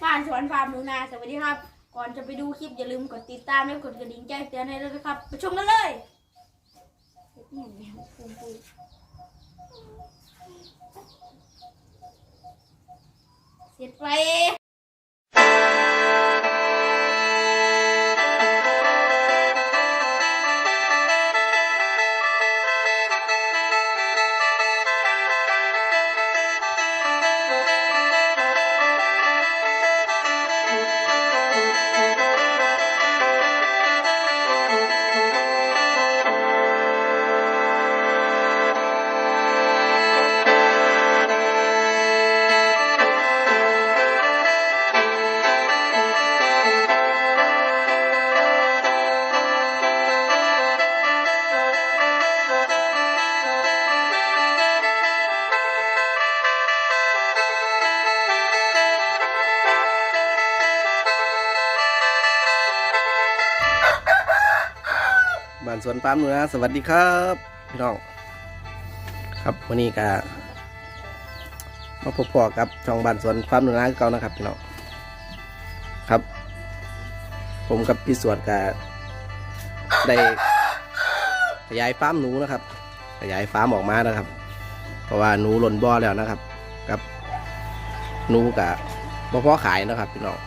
ฟ้านสวนฟาร์มหนูนาสวัสดีครับ ก่อนจะไปดูคลิปอย่าลืมกดติดตามและกดกระดิ่งแจ้งเตือนให้ด้วยนะครับไปชมกันเลยเสร็จไป สวนปาล์มหนูนะ สวัสดีครับ พี่น้อง ครับวันนี้ก็มาพบพอกับช่องบ้านสวนฟาร์มหนูนะเก่านะครับ พี่น้องครับ ผมกับพี่สวนก็ได้ขยายฟาร์มหนูนะครับ ขยายฟาร์มออกมานะครับ เพราะว่าหนูหล่นบ่อแล้วนะครับกับหนูกับบ่พอขายนะครับ พี่น้อง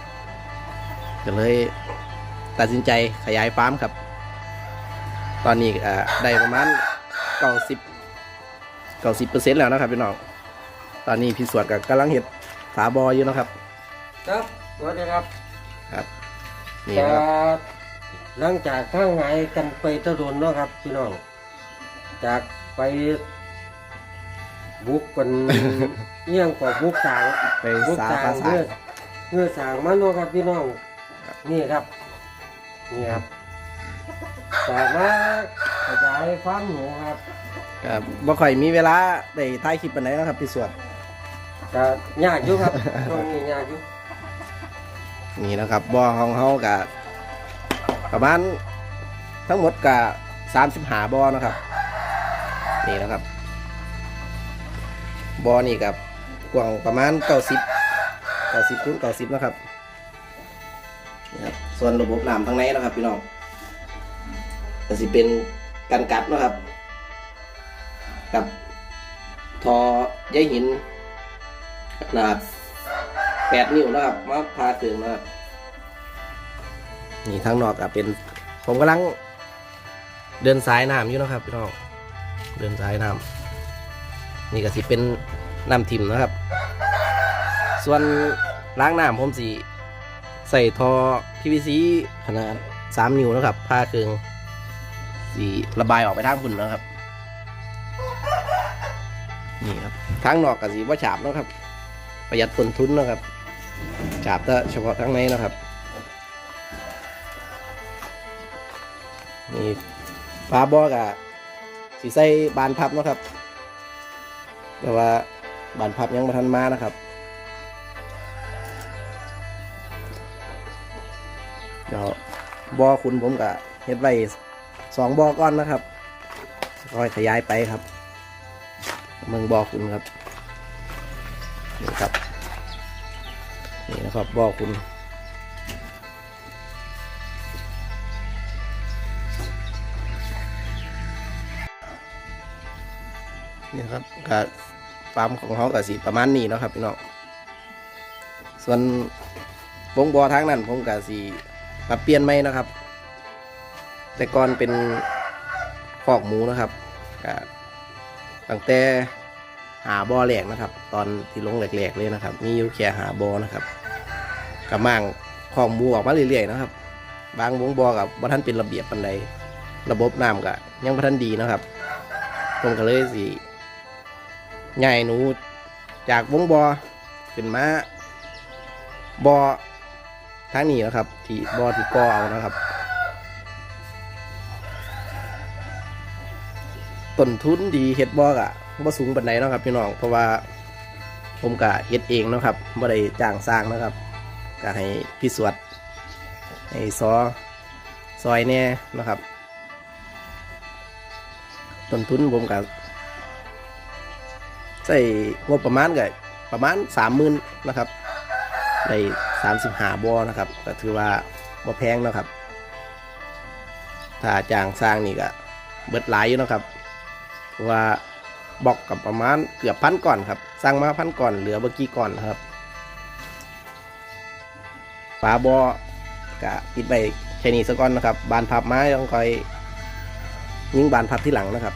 ก็เลยตัดสินใจขยายฟาร์มครับ ตอนนี้อ่าได้ประมาณเก้าสิบเก้าสิบเปอร์เซ็นต์แล้วนะครับพี่น้องตอนนี้พี่สวดกับกำลังเห็ดฝาบออยู่นะครับครับสวัสดีครับครับนี่ก็นะครับ หลังจากข้างไงกันไปตะโดนเนาะครับพี่น้อง จากไปบุกกันเอี่ยงกว่าบุกสางไปบุกสาสางภาษาเมื่อเมื่อสางมาเนาะครับพี่น้อง นี่ครับ นี่ครับ แต่มาขยายฟาร์มหนูครับครับบ่ค่อยมีเวลาได้ถ่ายคลิปปันไหนนาะครับพี่สวด ก็ยากอยู่ครับตรงนี้ยากอยู่นี่นะครับบอของเขากับประมาณทั้งหมดกับสามสิบหาบอนะครับ นี่นะครับบอนี่กับกว้างประมาณเก้าสิบเก้าสิบคูณเก้าสิบนะครับนี่ครับส่วนระบบน้ำทางในนะครับพี่น้อง ก็สิเป็นกันกัดนะครับ กับทอใยหินขนาดแปดนิ้วนะครับมาพาถึงนะครับนี่ทางนอกก็เป็น ผมกำลัง เดินสายน้ำอยู่นะครับพี่น้องเดินสายน้ำนี่ก็สิเป็นน้ำทิมนะครับ ส่วนล้างน้ำผมสีใส่ทอ PVC ขนาดสามนิ้วนะครับผ้าเครื่อง สีระบายออกไปทางฝุ่นะครับ นี่ครับทางนอกก็สีว่าฉาบนะครับ ประหยัดต้นทุนนะครับ ฉาบแต่เฉพาะทั้งในนะครับนี่ฝาบอกอะสีใส่บานพับนะครับ แต่ว่าบานพับยังไม่ทันมานะครับเดี๋ยวบอคุณผมกะเฮ็ดไว้ สองบอก่อนนะครับค่อยขยายไปครับ เมืองบอคุณครับนี่ครับ นี่นะครับบอกคุณนี่ครับกับฟาร์มของเขากับสีประมาณนี้นะครับพี่น้องส่วนวงบอทางนั้นผมกับสีปรับเปลี่ยนไหมนะครับ แต่ก่อนเป็นคอกหมูนะครับตั้งแต่หาบอแหลกนะครับ ตอนที่ลงแหลกๆเลยนะครับ มีอยู่แค่หาบอนะครับกับมั่งคอกหมูออกมาเรื่อยๆนะครับ บางวงบอกับ่ท่านเป็นระเบียบปันใดระบบน้ำก็ยังบ่ท่านดีนะครับผมก็เลยสิใหญ่หนูจากวงบอขึ้นมาบอทางนี้นะครับ ที่บอที่ก่อเอานะครับ ต้นทุนดีเฮ็ดบอกะบ่สูงปานใดเนาะครับพี่น้องเพราะว่าผมกะเฮ็ดเองเนาะครับบ่ได้จ้างสร้างนะครับก็ให้พี่สวดให้ซอซอยแน่นะครับต้นทุนผมกับใส่งบประมาณก็ประมาณสามหมื่นนะครับได้สามสิบห้าบอนะครับก็ถือว่าบ่แพงเนาะครับ ถ้าจ้างสร้างนี่ก็เบิดหลายอยู่เนาะครับ ว่าบอกกับประมาณเกือบพันก่อนครับสร้างมาพันก่อนเหลือเมื่อกี้ก่อนครับฝาบอกะปิดไปแค่นี้ซะก่อนนะครับ บานพับไม้ต้องคอยยิงบานพับที่หลังนะครับ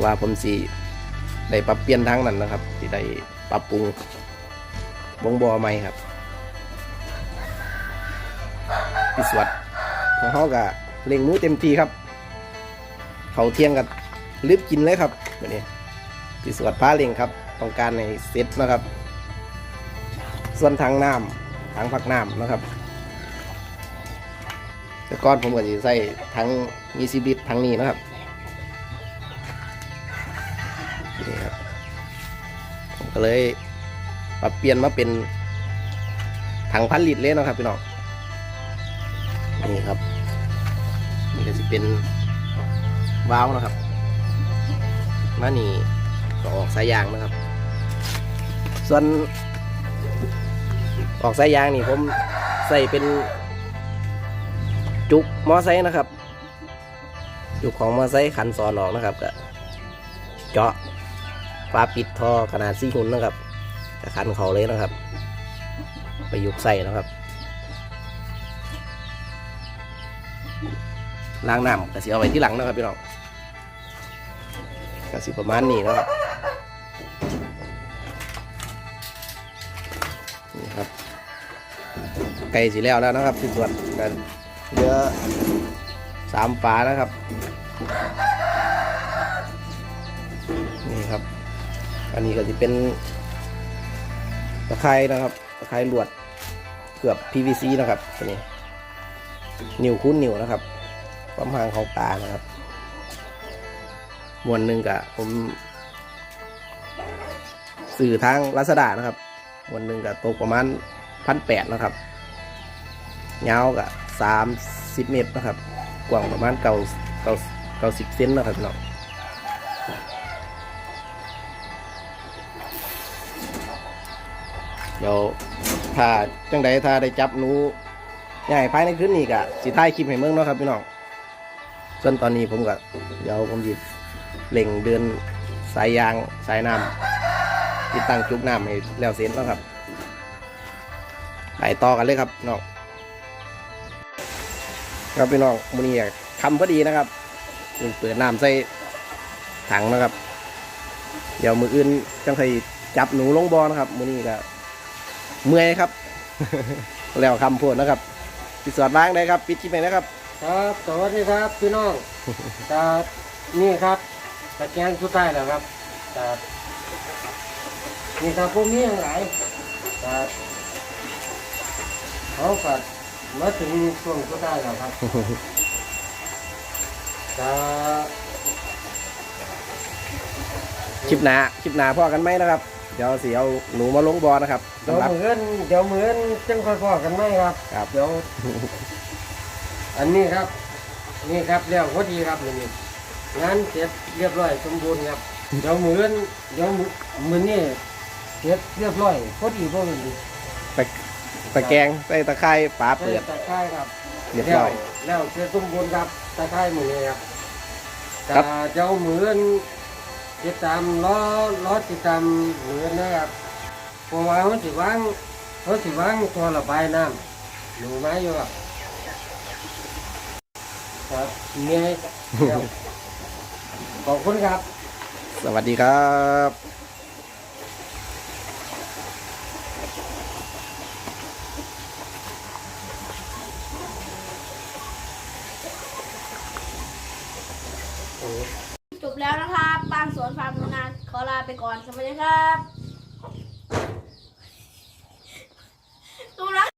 เว่าผมสีได้ปรับเปลี่ยนทางนั้นนะครับที่ได้ปรับปรุงวงบอใหม่ครับพิสวัสของเขากะเล็งมูเต็มทีครับ เขาเที่ยงกับรีบกินเลยครับแบบนี้พิสวดผ้าเล็งครับ ต้องการในเซตนะครับ ส่วนทางน้ำทางผักน้ำนะครับ แต่ก้อนผมก็จะใส่ทั้งมีซิบิตทั้งนี้นะครับนี่ครับผมก็เลยปรับเปลี่ยนมาเป็นถังพันลิตรเลยนะครับพี่น้องนี่ครับนี่ก็จะเป็น วาล์วนะครับ มานี่ก็ออกสายยางนะครับ ส่วน ออกสายยางนี่ผมใส่เป็น จุกมอไซค์นะครับ จุกของมอไซค์ขันซอนออกนะครับก็เจาะฝาปิดท่อขนาดสี่หุ่นนะครับกับขันเขาเลยนะครับ ไปยุกใส่นะครับล้างน้ำก็สิเอาไว้ที่หลังนะครับพี่น้อง ก็สิประมาณนี้นะครับนี่ครับไก่สีแล้วแล้วนะครับที่ส่วนกันเหลือสามฝานะครับนี่ครับ อันนี้ก็จะเป็นตะไคร้นะครับตะไคร้ลวดเกือบ PVC นะครับตัวนี้ นิ้วคุ้นนิ้วนะครับความห่างของปลานะครับ มวนหนึ่งกะผมสื่อทางลัสดานะครับมวนหนึ่งกะตกประมาณพันแปดนะครับยาวกะสามสิบเมตรนะครับ กว้างประมาณเก้าเก้าเก้าสิบเซนนะครับพี่น้องเดี๋ยวถ้าจังใดถ้าได้จับหนูใหญ่ภายในคืนนี้กะสิท้ายคลิปให้เมืองเนาะครับพี่น้องส่วนตอนนี้ผมก็เดี๋ยวผมจิบ เล่งเดินสายยางสายน้ำติดตั้งจุกน้ำให้แล้วเสร็จแล้วครับไปต่อกันเลยครับน้องครับพี่น้องมือนี้คำพอดีนะครับเปิดน้ำใส่ถังนะครับ เดี๋ยวมืออื่นจังเคยจับหนูลงบอนะครับมือนี้ก็เมื่อยครับ แล้วคำพูดนะครับปิดสอดล้างได้ครับ ปิดคลิปไปนะครับ ครับสวัสดีครับพี่น้องครับนี่ครับ ตะแกรงสุดท้ายแล้วครับครับนี่ครับพวกนี้ยังไงครับเขากัดมาถึงช่วงสุดท้ายแล้วครับครับคลิปหนาคลิปหนาพ่อกันไหมนะครับ เดี๋ยวสีเอาหนูมาลงบอนะครับเดี๋ยวสำหรับ เหมือนเดี๋ยวเหมือนจังค่อยๆกันไหมครับครับ เดี๋ยว อันนี้ครับ นี่ครับเรียกพอดีครับนี่ งานเสร็จเรียบร้อยสมบูรณ์ครับ เดี๋ยวมือนเดี๋ยวมือมือนี่เสร็จเรียบร้อยพอดีพอดีตะตะแกรงใส่ตะไคร้ฝาเปิด ตะไคร้ครับเรียบร้อย แล้วแล้วเสร็จสมบูรณ์ครับตะไคร้มือนี้ครับครับแต่เจ้ามือนติดตามล้อล้อติดตามมือนนะครับเพราะว่าเขาสิวางเขาสิวางตัวระบายน้ำหนูไม้อยู่ครับครับเมียเดี๋ยว ขอบคุณครับ สวัสดีครับจบแล้วนะครับบ้านสวนฟาร์มนาขอลาไปก่อน สวัสดีครับ